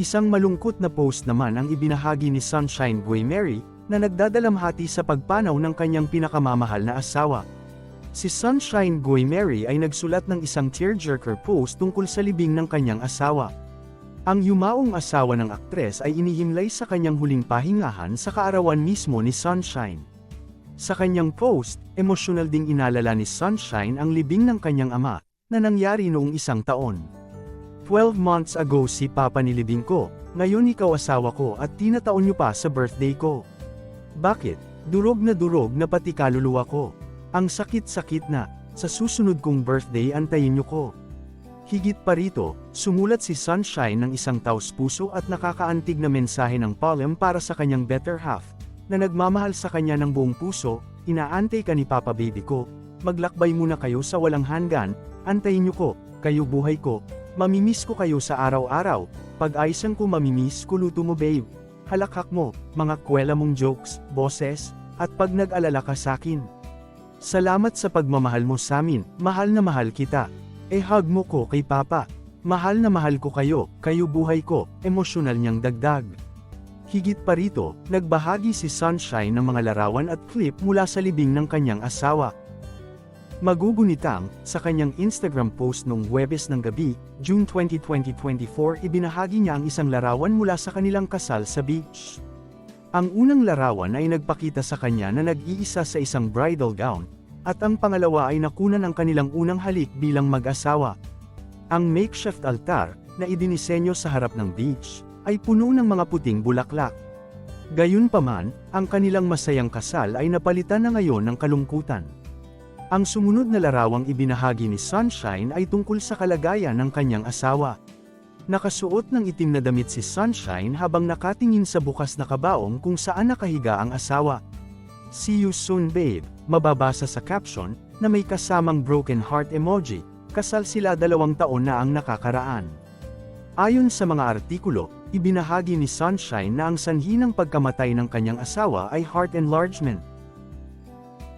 Isang malungkot na post naman ang ibinahagi ni Sunshine Boy Mary, na nagdadalamhati sa pagpanaw ng kanyang pinakamamahal na asawa. Si Sunshine Boy Mary ay nagsulat ng isang tearjerker post tungkol sa libing ng kanyang asawa. Ang yumaong asawa ng aktres ay inihimlay sa kanyang huling pahingahan sa kaarawan mismo ni Sunshine. Sa kanyang post, emosyonal ding inalala ni Sunshine ang libing ng kanyang ama, na nangyari noong isang taon. 12 months ago si Papa nilibing ko, ngayon ikaw asawa ko at tinataon niyo pa sa birthday ko. Bakit? Durog na durog na pati kaluluwa ko. Ang sakit-sakit na, sa susunod kong birthday antayin niyo ko. Higit pa rito, sumulat si Sunshine ng isang taos puso at nakakaantig na mensahe ng Palem para sa kanyang better half, na nagmamahal sa kanya ng buong puso, inaantay ka ni Papa Baby ko, maglakbay muna kayo sa walang hanggan, antayin niyo ko, kayo buhay ko, mamimiss ko kayo sa araw-araw, pag-aysan ko mamimiss ko luto mo babe, halakhak mo, mga kwela mong jokes, boses, at pag nag-alala ka sakin. Salamat sa pagmamahal mo sa amin, mahal na mahal kita. E hug mo ko kay Papa. Mahal na mahal ko kayo, kayo buhay ko, emosyonal niyang dagdag. Higit pa rito, nagbahagi si Sunshine ng mga larawan at clip mula sa libing ng kanyang asawa. Magugunitang, sa kanyang Instagram post noong Huwebes ng gabi, June 20, 2024 ibinahagi niya ang isang larawan mula sa kanilang kasal sa beach. Ang unang larawan ay nagpakita sa kanya na nag-iisa sa isang bridal gown, at ang pangalawa ay nakunan ang kanilang unang halik bilang mag-asawa. Ang makeshift altar, na idinisenyo sa harap ng beach, ay puno ng mga puting bulaklak. Gayunpaman, ang kanilang masayang kasal ay napalitan na ngayon ng kalungkutan. Ang sumunod na larawang ibinahagi ni Sunshine ay tungkol sa kalagayan ng kanyang asawa. Nakasuot ng itim na damit si Sunshine habang nakatingin sa bukas na kabaong kung saan nakahiga ang asawa. See you soon babe, mababasa sa caption, na may kasamang broken heart emoji, kasal sila dalawang taon na ang nakakaraan. Ayon sa mga artikulo, ibinahagi ni Sunshine na ang sanhi ng pagkamatay ng kanyang asawa ay heart enlargement.